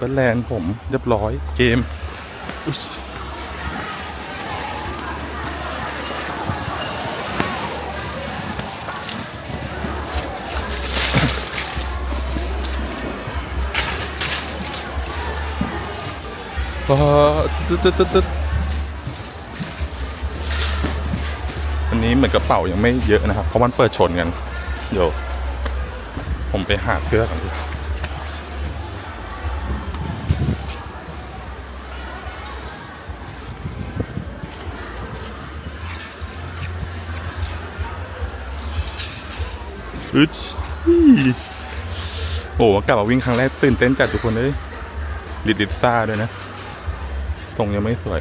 เปอร์แลนด์ผมเรียบร้อยเกมอุ๊ยอ่าตึ๊ดตึ๊ดตึ๊ดตึ๊ดอันนี้เหมือนกระเป๋ายังไม่เยอะนะครับ เพราะมันเปิดชนกัน เดี๋ยว ผมไปหาเสื้อก่อนดีกว่า อึดโอ้กลับมาวิ่งครั้งแรกตื่นเต้นจัดทุกคนเลยลิดลิดซ่าด้วยนะ ตรงยังไม่สวย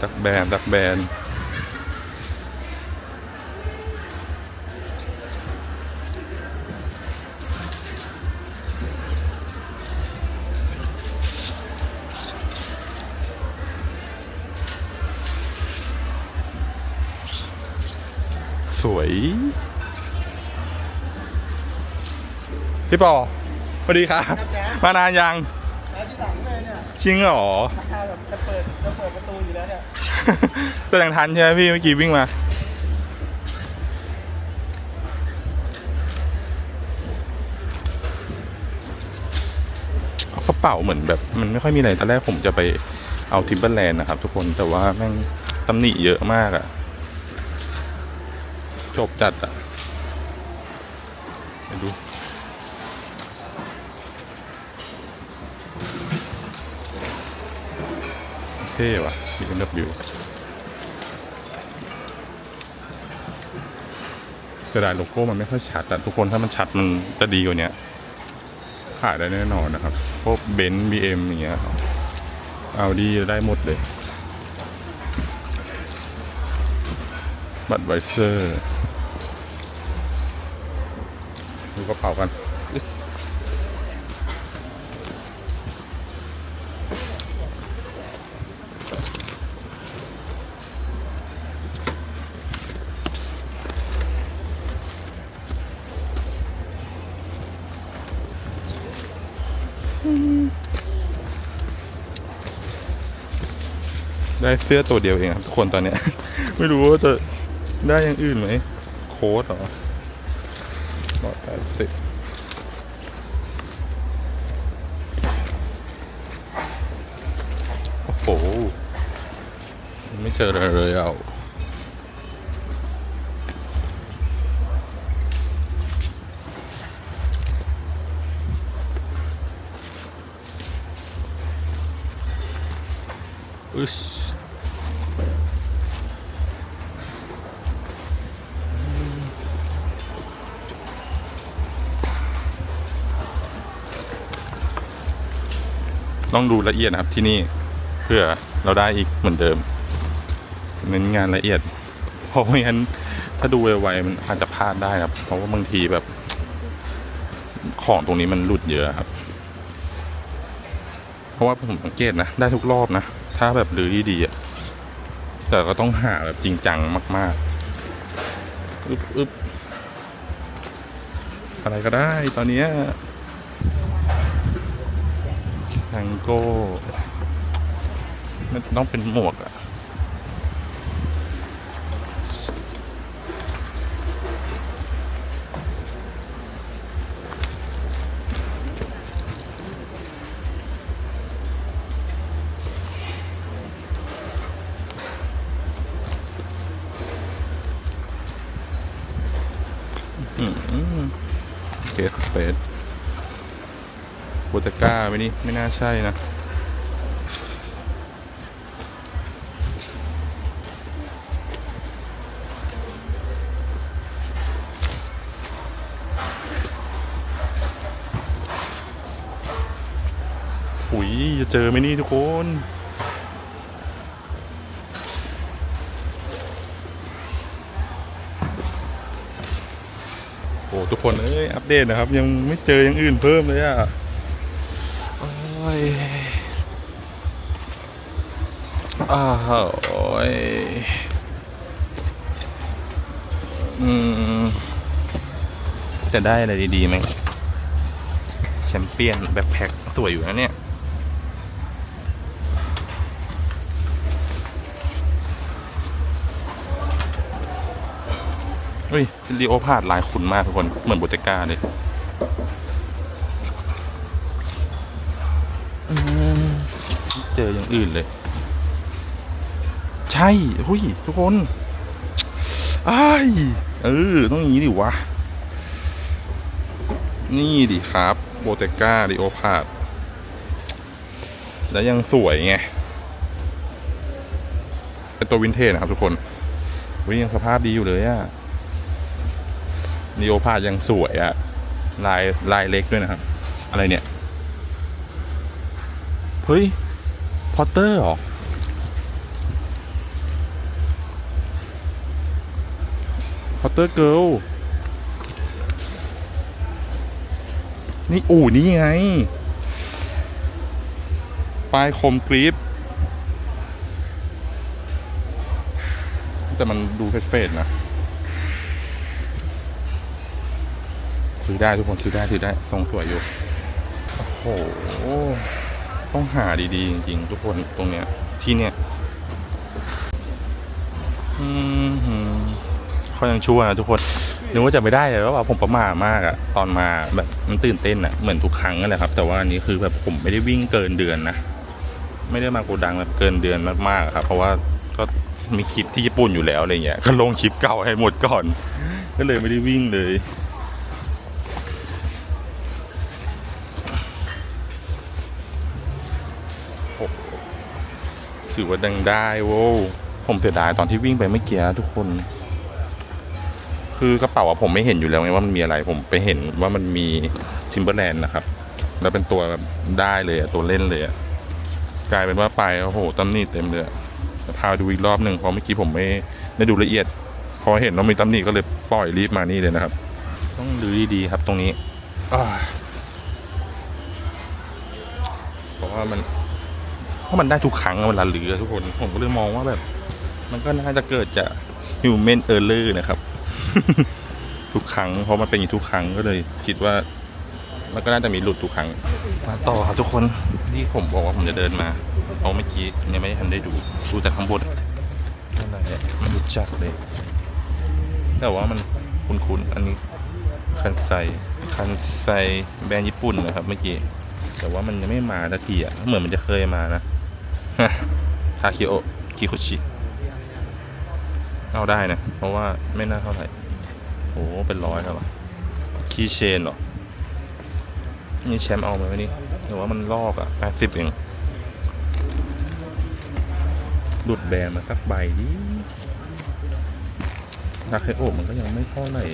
ตักแบนตักแบน พี่ปอสวัสดีครับ มานานยังแล้วที่หลังเลยเนี่ยจริงเหรอถ้าแบบจะเปิดจะเปิดประตูอยู่แล้วเนี่ยแต่ยังทันใช่ไหมพี่เมื่อกี้วิ่งมากระเป๋าเหมือนแบบมันไม่ค่อยมีอะไรตอนแรกผมจะไปเอาทิมเบอร์แลนด์นะครับ ทุกคนแต่ว่าแม่งตำหนิเยอะมากอะจบจัดอะไปดู ท่ว่ะ BMW เสียดายโลโก้มันไม่ค่อยชัดอะทุกคนถ้ามันชัดมันจะดีกว่านี้ขายได้แน่นอนนะครับ พวกเบนซ์บีเอ็มอย่างเงี้ยเอาดีได้หมดเลยบัตไวเซอร์ดูกระเป๋ากัน ได้เสื้อตัวเดียวเองครับทุกคนตอนเนี้ย ไม่รู้ว่าจะได้อย่างอื่นไหมโค้ดเหรอร้อยแปดสิบโอ้โห ไม่เจออะไรเลยอะอึ ต้องดูละเอียดนะครับที่นี่เพื่อเราได้อีกเหมือนเดิมเน้นงานละเอียด เพราะไม่งั้นถ้าดูไวๆมันอาจจะพลาดได้ครับ เพราะว่าบางทีแบบ ของตรงนี้มันหลุดเยอะครับ เพราะว่าผมสังเกตนะได้ทุกรอบนะ ถ้าแบบรื้อดีๆอะแต่ก็ต้องหาแบบจริงจังมากๆอึบอึบอะไรก็ได้ตอนนี้ งโก้มันต้องเป็นหมวกอะ ก้าไหมนี่ไม่น่าใช่นะ อุยจะเจอไหมนี่ทุกคนโอ้ทุกคนเอ้ยอัปเดตนะครับ ยังไม่เจออย่างอื่นเพิ่มเลยอะโอ้ย อ้าวโอ้ยอืม จะได้อะไรดีๆไหมแชมเปี้ยนแบ็คแพ็คสวยอยู่นะเนี่ยเฮ้ยลีโอพาดลายขุนมากทุกคน เหมือนโบเตก้าเลยเจออย่างอื่นเลย ช่ หุยทุกคนไอ้เออ ต้องอย่างนี้ดิวะ นี่ดิครับ โบเตก้าลีโอพาด แล้วยังสวยไงเป็นตัววินเทจนะครับทุกคนวิยังสภาพดีอยู่เลยอะนีโอพาดยังสวยอะลายลายเล็กด้วยนะครับ อะไรเนี่ย เฮ้ย พอตเตอร์หรอ พอเตอร์เกิลนี่ อู่นี่ไง ปลายคมกรีปแต่มันดูเฟดๆนะ ซื้อได้ทุกคน ซื้อได้ ซื้อได้ ทรงสวยอยู่ โอ้โห ต้องหาดีๆ จริงๆ ทุกคนตรงเนี้ย ที่เนี้ยอืม เขายังชั่วนะทุกคนนึกว่าจะไม่ได้เลยว่าผมประมาทมากอะตอนมาแบบมันตื่นเต้นอะเหมือนทุกครั้งนั่นแหละครับ แต่ว่าอันนี้คือแบบผมไม่ได้วิ่งเกินเดือนนะไม่ได้มาโกดังแบบเกินเดือนมากๆครับเพราะว่าก็มีคลิปที่ญี่ปุ่นอยู่แล้วอะไรเงี้ยก็ลงคลิปเก่าให้หมดก่อน ก็เลยไม่ได้วิ่งเลยโหถือว่าดังได้โว้ผมเสียดายตอนที่วิ่งไปเมื่อกี้ทุกคน คือกระเป๋าอะผมไม่เห็นอยู่แล้วไงว่ามันมีอะไรผมไปเห็นว่ามันมีทิมเบอร์แลนด์นะครับ แล้วเป็นตัวแบบได้เลยอะตัวเล่นเลยอะกลายเป็นว่าไปโอ้โหตำหนิเต็มเลยพาดูอีกรอบหนึ่งเพราะเมื่อกี้ผมไม่ได้ดูละเอียด พอเห็นว่ามีตำหนิก็เลยปล่อยรีบมานี่เลยนะครับ ต้องดูดีๆครับตรงนี้เพราะว่ามันเพราะมันได้ทุกครั้งเวลาเหลือทุกคน ผมก็เลยมองว่าแบบ มันก็น่าจะเกิดจาก human error นะครับ ทุกครั้ง เพราะมันเป็นอย่างนี้ทุกครั้งก็เลยคิดว่า มันก็น่าจะมีหลุดทุกครั้ง มาต่อครับทุกคนที่ผมบอกว่าผมจะเดินมาเพราะเมื่อกี้ยังไม่ทันได้ดูดูแต่ข้างบนอะไรอะไม่รู้จักเลย แต่ว่ามันคุ้นๆอันนี้คันไซคันไซแบรนด์ญี่ปุ่นนะครับ เมื่อกี้แต่ว่ามันยังไม่มาสักทีอะเหมือนมันจะเคยมานะคาคิโอคิโคชิเอาได้นะ เพราะว่าไม่น่าเท่าไหร่โอ้เป็นร้อยแล้ววะคีย์เชนเหรอ นี่แชมป์เอาไหมวะนี่หรือว่ามันลอกอะแปดสิบเองดุดแบรมาสักใบดิราคาโอมันก็ยังไม่เท่าไหร่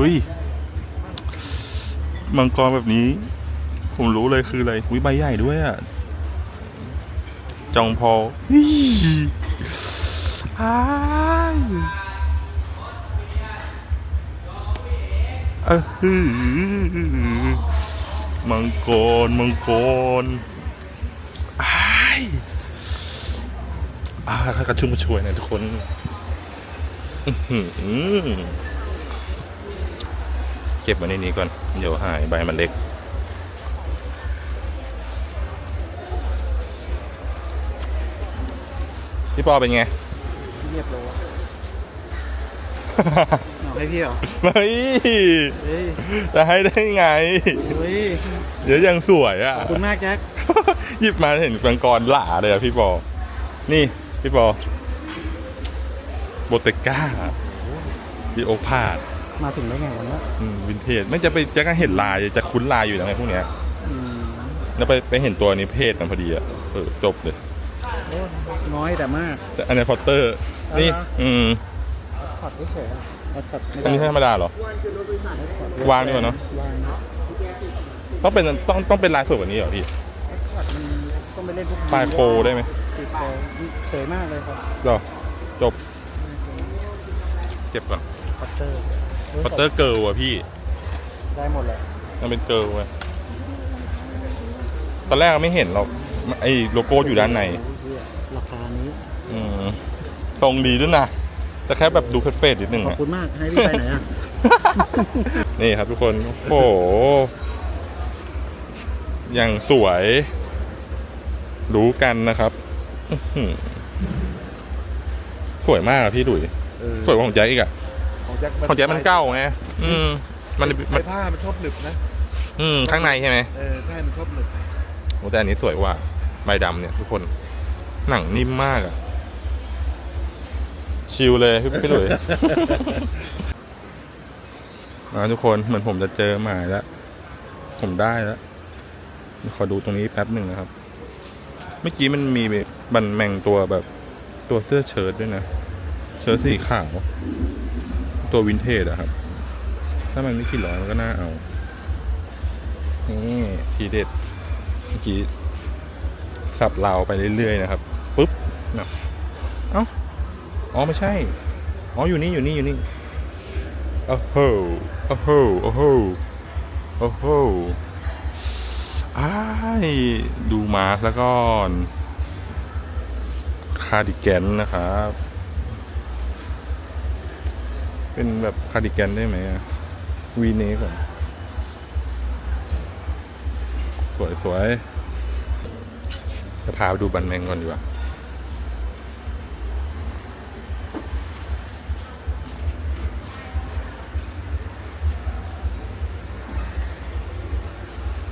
ฮ้ย มังกรแบบนี้ ผมรู้เลยคืออะไรอุ้ยใบใหญ่ด้วยอะจองพออ้ายเออมังกร มังกรอ้ายอ่ากระชุ่มกระชวยนะทุกคน อื้อหือ เก็บไว้ในนี้ก่อน เดี๋ยวหายใบมันเล็ก พี่ปอเป็นไง เรียบร้อยเอให้พี่เหรอไม่เฮ้จะให้ได้ไง เฮ้ยเดี๋ยวยังสวยอะ ขอบคุณมากแจ็คหยิบมาเห็นมังกรหล่าเลยอะพี่ปอ นี่พี่ปอโบเตก้าดิโอพาด มาถึงได้ไงวันนี้อืมวินเทจไม่จะไปจะก็เห็นลายจะคุ้นลายอยู่แล้วไงพวกเนี้ยอืมแล้วไปไปเห็นตัวนี้เพศกันพอดีอะเออจบเลยโอ้น้อยแต่มากแต่อันนี้พอตเตอร์ นี่อ่าฮะอืมถอดเฉยๆอะเอาถอดไม่อันนี้ได้ธรรมดาเหรอ วางดีกว่าเนอะวางต้องเป็นต้องต้องเป็นลายสวยกว่านี้เหรอพี่ถอดมันต้องไปเล่นพวกปลายโปรได้ไหมติดโปรเฉยมากเลยครับเหรอจบเก็บก่อนพัตเตอร์ พอตเตอร์เกิร์ลอะพี่ ได้หมดเลย มันเป็นเกิร์ลเว้ยตอนแรกไม่เห็นหรอกไอ้โลโก้อยู่ด้านในโอ้ยเหี้ยราคานี้อืมทรงดีด้วยนะ แต่แค่แบบดูเฟดๆนิดนึงขอบอะ คุณมาก ให้พี่ไปไหนอะ นี่ครับทุกคน โอ้โห อย่างสวย รู้กันนะครับอื้อหือสวยมากอะพี่ดุย เออสวยกว่าของแจ็คอีกอะของ แจ็คของแจ็คมันเก้าไงอืม มันไฟมันผ้ามันชอบหนึบนะอืมข้างในใช่ไหมเออใช่มันชอบหนึบโอ้แต่อันนี้สวยกว่าใบดำเนี่ยทุกคน หนังนิ่มมากอะชิลเลยพี่พี่หลุยมาทุกคนเหมือนผมจะเจอหมายแล้ว ผมได้แล้ว ขอดูตรงนี้แป๊บหนึ่งนะครับ เมื่อกี้มันมีบันแมงตัวแบบตัวเสื้อเชิ้ตด้วยนะ เชิ้ตสีขาว ตัววินเทจอะครับ ถ้ามันไม่กี่ร้อยมันก็น่าเอา นี่ทีเด็ดเมื่อกี้สับเราไปเรื่อยๆนะครับปุ๊บนะเอ้าอ๋อไม่ใช่ อ๋ออยู่นี่อยู่นี่อยู่นี่โอ้โหโอ้โหโอ้โหโอ้โหอ้ายดูมาแล้วก่อนคาร์ดิแกนนะครับ เป็นแบบคาร์ดิแกนได้ไหมวีเนก่อนสวยสวยจะพาดูบันแมงก่อนดีกว่า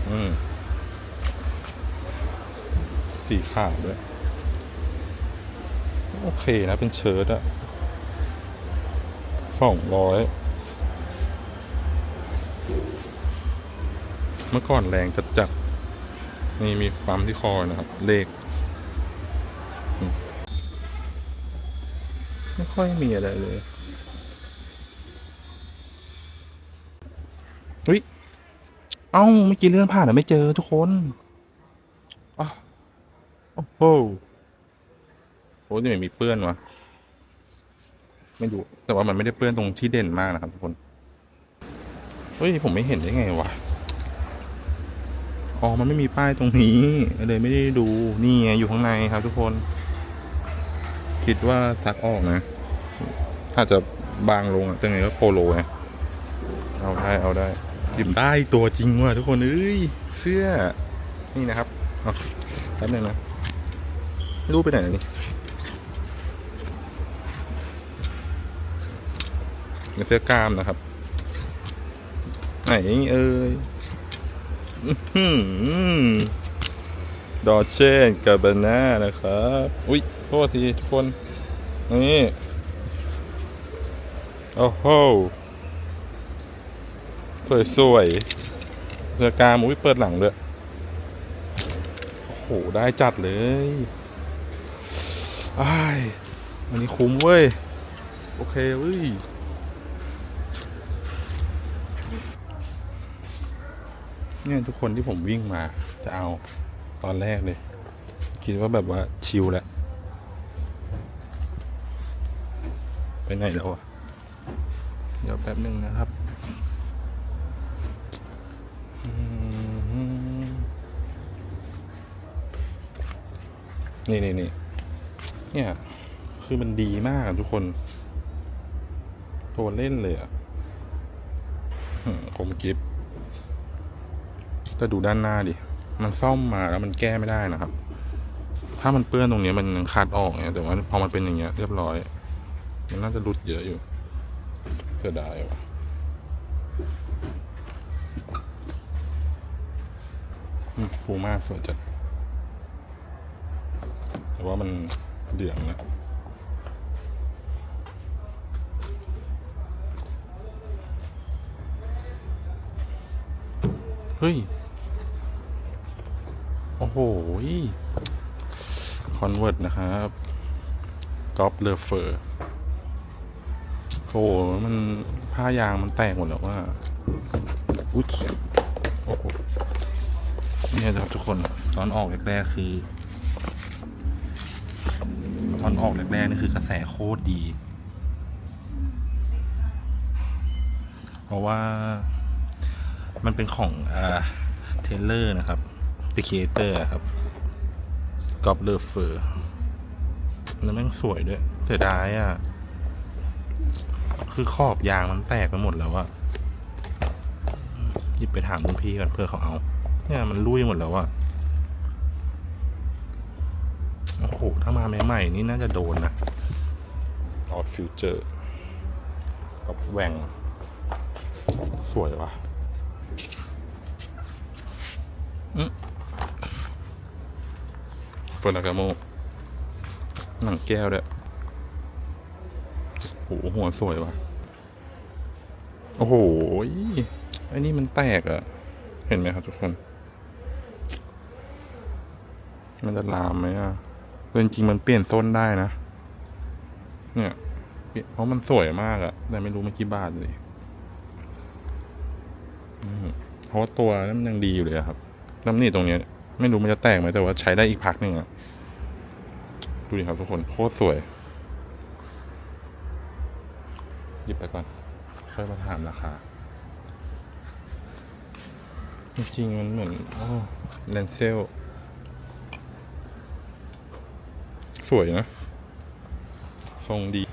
อืมสีขาวด้วย โอเคนะเป็นเชิ้ตอะ สองร้อยเมื่อก่อนแรงจัดจัดนี่มีปั๊มที่คอนะครับ เลข ไม่ค่อยมีอะไรเลยเฮ้ย เอ้าเมื่อกี้เลื่อนผ่านแต่ไม่เจอทุกคนอ้โอ้โหโอ้ยนี่มีเปื้อนวะ ไม่ดูแต่ว่ามันไม่ได้เปื้อนตรงที่เด่นมากนะครับทุกคนเฮ้ยผมไม่เห็นได้ไงวะอ๋อมันไม่มีป้ายตรงนี้เลยไม่ได้ดูนี่ไงอยู่ข้างในครับ ทุกคน คิดว่าซักออกนะถ้าจะบางลงอะจังไงก็โปโลไงเอาได้เอาได้ดิมได้ตัวจริงว่ะทุกคนเอ้ยเสื้อนี่นะครับเอาแป๊บนึงนะรู้ไปไหนนี่ เป็นเสื้อกล้ามนะครับ ไหนเอ่ยอื้อหือดอเชนกับบาน่านะครับ อุ้ยโทษทีทุกคน นี่ โอ้โห สวยสวยๆเสื้อกล้ามอุ้ยเปิดหลังด้วยโอ้โห ได้จัดเลยอ้ายวันนี้คุ้มเว้ย โอเคเว้ย เนี่ยทุกคนที่ผมวิ่งมาจะเอาตอนแรกเลย คิดว่าแบบว่าชิลแหละไปไหนแล้วอะ เดี๋ยวแป๊บหนึ่งนะครับอืมนี่นี่นี่เนี่ย คือมันดีมากอะทุกคนตัวเล่นเลยอะอืมคมกิฟ แต่ดูด้านหน้าดิ มันซ่อมมาแล้วมันแก้ไม่ได้นะครับ ถ้ามันเปื้อนตรงนี้มันยังคัดออกเนี่ยแต่ว่าพอมันเป็นอย่างเงี้ยเรียบร้อย มันน่าจะรุดเยอะอยู่เสียดายว่ะฟูมากสวยจัด แต่ว่ามันเดี่ยงนะเฮ้ย โอ้โหคอนเวิร์ตนะครับกอปเลเฟอร์โอ้โหมันผ้ายางมันแตกหมดแล้วว่าอุ๊ยโอ้โหเนี่ยครับทุกคนตอนออกแรกๆคือ ตอนออกแรกๆนี่คือกระแสโคตรดี เพราะว่ามันเป็นของอ่าเทเลอร์นะครับ The Creator อะครับกอบเลอเฟอร์แล้วแม่งสวยด้วยเสียดายอะ คือขอบยางมันแตกไปหมดแล้วอะหยิบไปถามคุณพี่ก่อนเพื่อเขาเอา เนี่ยมันลุยหมดแล้วอะโอ้โห ถ้ามาใหม่ๆนี่น่าจะโดนนะออดฟิวเจอร์กับแหว่ง สวยว่ะ ฟอร์รากาโมหนังแก้วด้วยโอ้โหหัวสวยว่ะ โอ้โหไอ้นี่มันแตกอะ่ะเห็นไหมครับทุกคน มันจะลามไหมอะ่ะแต่จริงมันเปลี่ยนโซนได้นะ เนี่ย เพราะมันสวยมากอะ่ะแต่ไม่รู้มันกี่บาทเลยเพราะว่าตัวนั้นมันยังดีอยู่เลยครับ น้ำนี่ตรงเนี้ย ไม่รู้มันจะแตกไหมแต่ว่าใช้ได้อีกพักหนึ่งอะดูดิครับทุกคนโคตรสวย หยิบไปก่อนค่อยมาถามราคาจริงๆมันเหมือนโอ้เลนเซล สวยนะ ทรงดี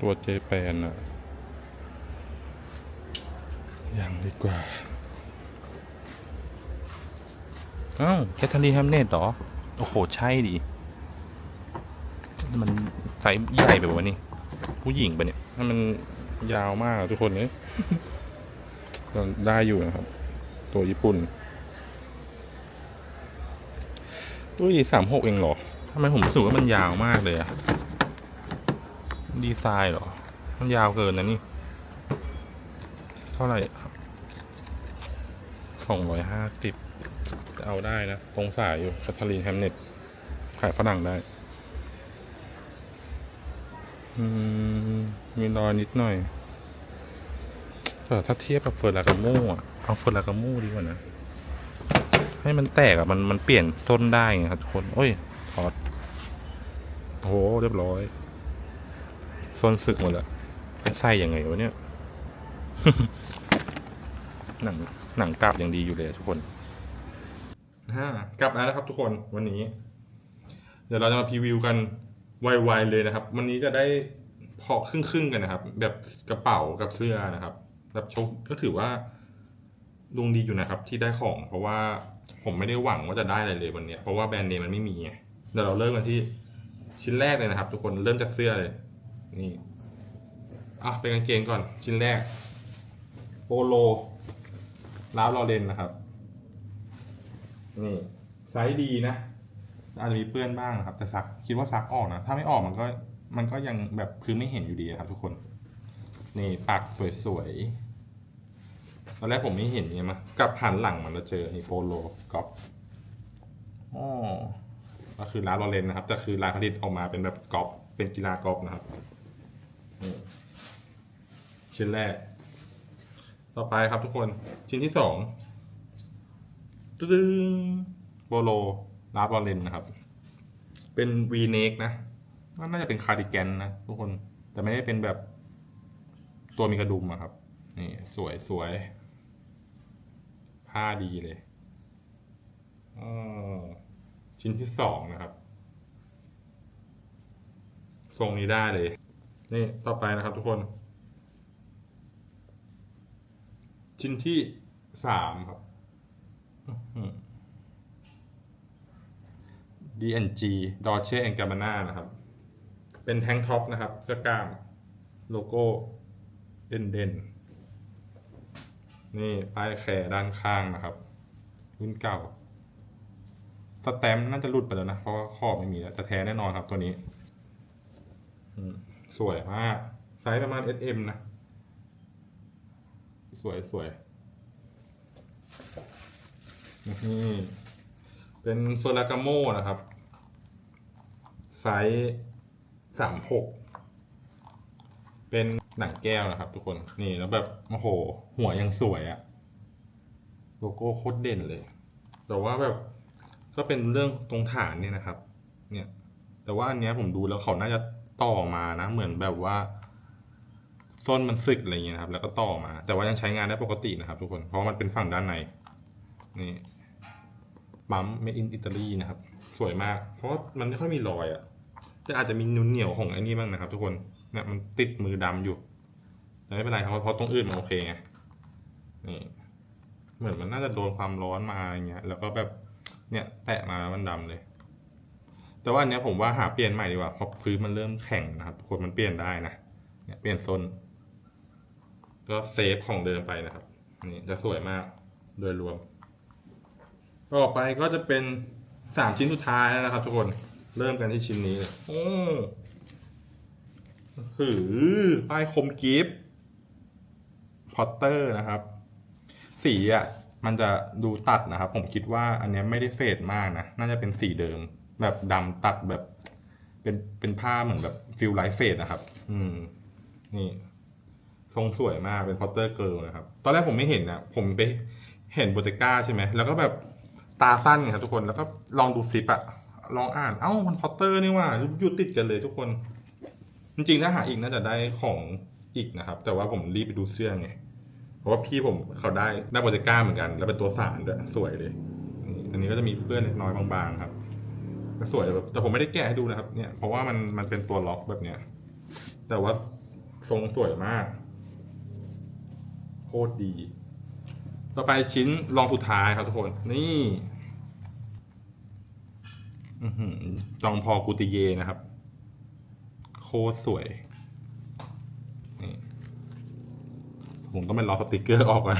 ตัวเจแปนอะยังดีกว่า อ้าวแคทเธอรีนแฮมเนตเหรอ โอ้โห ใช่ดิ มันไซส์ใหญ่ไปวะนี่ ผู้หญิงปะเนี่ยมันยาวมากทุกคนเนี่ยได้อยู่นะครับ ตัวญี่ปุ่น อุ้ยสามหกเองเหรอทำไมผมรู้สึกว่ามันยาวมากเลยอะดีไซน์เหรอ มันยาวเกินนะนี่ เท่าไหร่ ครับสองร้อยห้าสิบเอาได้นะตรงสายอยู่แคทเธอรีนแฮมเน็ตขายฝรั่งได้ มีรอยนิดหน่อยแต่ถ้าเทียบกับเฟอร์รากาม่อะเอาเฟอร์รากาม่ดีกว่านะ ให้มันแตกอะ มันมันเปลี่ยนส้นได้ไงครับทุกคน โอ้ยถอดโอ้โหเรียบร้อยส้นสึกหมดแล้วจะใส่ยังไงวะเนี่ยหนัง หนังกราบยังดีอยู่เลยอะทุกคนฮ่ากลับแล้วนะครับทุกคนวันนี้ เดี๋ยวเราจะมาพรีวิวกันไวๆเลยนะครับ วันนี้จะได้พอครึ่งๆกันนะครับ แบบกระเป๋ากับเสื้อนะครับแบบชกก็ถือว่าดวงดีอยู่นะครับ ที่ได้ของ เพราะว่าผมไม่ได้หวังว่าจะได้อะไรเลยวันนี้เพราะว่าแบรนด์เนมมันไม่มีไงเดี๋ยวเราเริ่มกันที่ชิ้นแรกเลยนะครับ ทุกคนเริ่มจากเสื้อเลย นี่อะเป็นกางเกงก่อนชิ้นแรก โปโล ลาวลอเรนนะครับ นี่ไซส์ดีนะ อาจจะมีเปื้อนบ้างนะครับ แต่ซักคิดว่าซักออกนะ ถ้าไม่ออกมันก็มันก็ยังแบบคือไม่เห็นอยู่ดีนะครับ ทุกคน นี่ปากสวยๆตอนแรกผมไม่เห็นเนี่ยมากลับหันหลังมันแล้วเจอนี่โปโลกอปอ๋อก็คือร้านลอเรนนะครับ แต่คือร้านผลิตออกมาเป็นแบบกอปเป็นกีฬากอปนะครับชิ้นแรก ต่อไปครับทุกคนชิ้นที่สองตึ้งโบโลลาบอลเลนนะครับ เป็นวีเนกนะน่าจะเป็นคาร์ดิแกนนะทุกคนแต่ไม่ได้เป็นแบบตัวมีกระดุมอะครับ นี่สวยสวยผ้าดีเลยออชิ้นที่สองนะครับ ทรงนี้ได้เลย นี่ต่อไปนะครับทุกคน ชิ้นที่สามครับอืม D&G Dolce Gabbana นะครับ เป็นแทงท็อปนะครับ เสื้อกล้าม โลโก้เด่นเด่นๆนี่ป้ายแขด้านข้างนะครับ รุ่นเก่าสแตมป์น่าจะหลุดไปแล้วนะ เพราะว่าขอบไม่มีแล้วแต่แท้แน่นอนครับตัวนี้ สวยมาก ไซส์ประมาณ SM นะ วยสวยนี่เป็นโซลากาโมนะครับ ไซส์สามหกเป็นหนังแก้วนะครับ ทุกคนนี่แล้วแบบโอ้โห หัวยังสวยอะโลโก้โคตรเด่นเลย แต่ว่าแบบก็เป็นเรื่องตรงฐานเนี่ยนะครับ เนี่ย แต่ว่าอันเนี้ยผมดูแล้วเขาน่าจะต่อมานะ เหมือนแบบว่า ส้นมันสึกอะไรเงี้ยนะครับ แล้วก็ต่อมา แต่ว่ายังใช้งานได้ปกตินะครับ ทุกคน เพราะมันเป็นฝั่งด้านใน นี่ ปั๊ม made in Italy นะครับ สวยมาก เพราะว่ามันไม่ค่อยมีรอยอะ่ะแต่อาจจะมีนุ่นเหนียวของไอ้นี่บ้างนะครับ ทุกคน เนี่ยมันติดมือดำอยู่แต่ไม่เป็นไรครับ เพราะตรงอื่นมันโอเคไง นี่ เหมือนมันน่าจะโดนความร้อนมาอย่างเงี้ย แล้วก็แบบ เนี่ยแตะมาแล้วมันดำเลย แต่ว่าอันเนี้ยผมว่าหาเปลี่ยนใหม่ดีกว่า เพราะพื้นมันเริ่มแข็งนะครับทุกคนมันเปลี่ยนได้นะ เนี่ยเปลี่ยนโซน ก็เซฟของเดิมไปนะครับนี่จะสวยมากโดยรวม ต่อไปก็จะเป็นสามชิ้นสุดท้ายแล้วนะครับ ทุกคนเริ่มกันที่ชิ้นนี้เลยโอ้หือป้ายคมกิฟต์พอตเตอร์นะครับ สีอะ มันจะดูตัดนะครับ ผมคิดว่าอันนี้ไม่ได้เฟดมากนะ น่าจะเป็นสีเดิม แบบดำตัดแบบ เป็นเป็นผ้าเหมือนแบบฟิลไลท์เฟดนะครับ อืม นี่ ทรงสวยมากเป็นพอตเตอร์เกิร์ลนะครับ ตอนแรกผมไม่เห็นนะผมไปเห็นโบเตก้าใช่ไหม แล้วก็แบบตาสั้นไงครับทุกคนแล้วก็ลองดูซิปอะลองอ่าน เอ้ามันพอตเตอร์นี่ว่าอยู่ติดกันเลยทุกคน จริงๆถ้าหาอีกน่าจะได้ของอีกนะครับ แต่ว่าผมรีบไปดูเสื้อไงเพราะว่าพี่ผมเขาได้ได้โบเตก้าเหมือนกัน แล้วเป็นตัวสารด้วยสวยเลย อันนี้ก็จะมีเพื่อนเล็กน้อยบางๆครับก็สวยแบบแต่ผมไม่ได้แกะให้ดูนะครับ เนี่ยเพราะว่ามันมันเป็นตัวล็อกแบบเนี้ยแต่ว่าทรงสวยมาก ตรดี ต่อไปชิ้นรองสุดท้ายครับทุกคน นี่อื้อหือจองพอกูติเยนะครับ โคตรสวย นี่ผมต้องไปรอสติกเกอร์ออกก่อน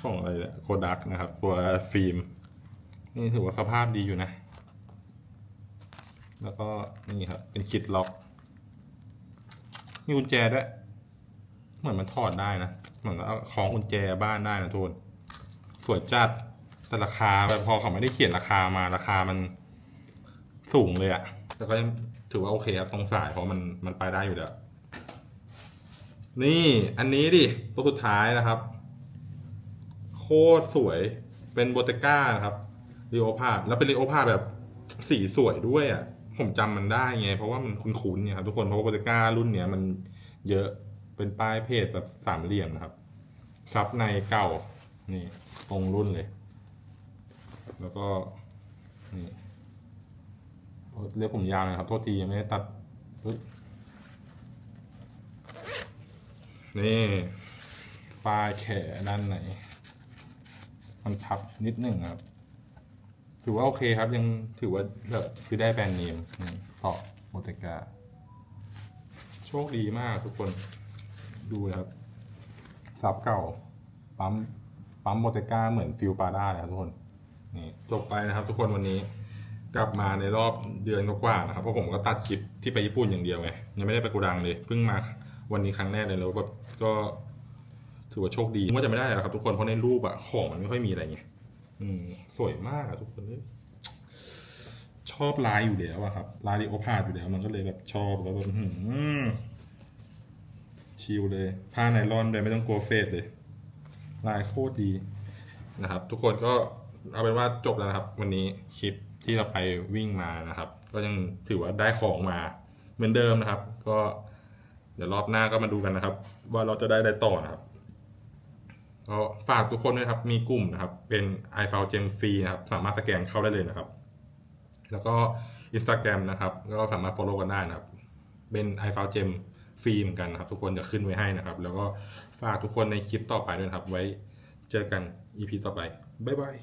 ของอะไรเนี่ยโคดักนะครับ ตัวฟิล์ม นี่ถือว่าสภาพดีอยู่นะ แล้วก็นี่ครับ เป็นคิดล็อกมีกุญแจด้วย เหมือนมันถอดได้นะเหมือนเอาคล้องกุญแจบ้านได้นะทุกคนสวยจัดแต่ราคาแบบพอเขาไม่ได้เขียนราคามาราคามันสูงเลยอะแต่ก็ยังถือว่าโอเคครับตรงสายเพราะมันมันไปได้อยู่แล้วนี่อันนี้ดิตัวสุดท้ายนะครับ โคตรสวยเป็นโบเตก้านะครับรีโอพาดแล้วเป็นรีโอพาดแบบสีสวยด้วยอะ ผมจำมันได้ไง เพราะว่ามันคุ้นๆเนี่ยครับทุกคนเพราะว่าโบเตก้ารุ่นเนี้ยมันเยอะ เป็นป้ายเพจแบบสามเหลี่ยมนะครับ ซับในเก่า นี่ตรงรุ่นเลย แล้วก็นี่เรียกผมยาวนะครับ โทษทียังไม่ได้ตัดปึ๊บนี่ป้ายแขนด้านไหน มันพับนิดหนึ่งครับ ถือว่าโอเคครับยังถือว่าแบบคือได้แบรนด์เนมนี่เกาะโมเตกาโชคดีมากทุกคน ดูนะครับซับเก่า ปั๊ม ปั๊มโมเตก้าเหมือนฟิลปาด้าเลยครับทุกคน นี่จบไปนะครับ ทุกคนวันนี้ กลับมาในรอบเดือนกว่าๆนะครับเพราะผมก็ตัดคลิปที่ไปญี่ปุ่นอย่างเดียวไงยังไม่ได้ไปกูดังเลยเพิ่งมาวันนี้ครั้งแรกเลยแล้วก็ก็ถือว่าโชคดีว่าจะไม่ได้หรอกครับ ทุกคนเพราะในรูปอะของมันไม่ค่อยมีอะไรไงอืมสวยมากอะทุกคนเลยชอบลายอยู่แล้วอะครับลายดิโอพาดอยู่แล้ว มันก็เลยแบบชอบแล้วแบบอื้อหือ ชิลเลยผ้าไนลอนเลยไม่ต้องกลัวเฟดเลย ลายโคตรดีนะครับ ทุกคนก็เอาเป็นว่าจบแล้วนะครับ วันนี้คลิปที่เราไปวิ่งมานะครับ ก็ยังถือว่าได้ของมาเหมือนเดิมนะครับ ก็เดี๋ยวรอบหน้าก็มาดูกันนะครับ ว่าเราจะได้อะไรต่อนะครับก็ฝากทุกคนด้วยครับมีกลุ่มนะครับ เป็น i f i l e Gem ฟรีนะครับ สามารถสแกนเข้าได้เลยนะครับ แล้วก็ Instagram นะครับ ก็สามารถ follow กันได้นะครับ เป็น i f i l e Gem ฟรีเหมือนกันนะครับ ทุกคนจะขึ้นไว้ให้นะครับ แล้วก็ฝากทุกคนในคลิปต่อไปด้วยครับ ไว้เจอกัน EP ต่อไป บ๊ายบาย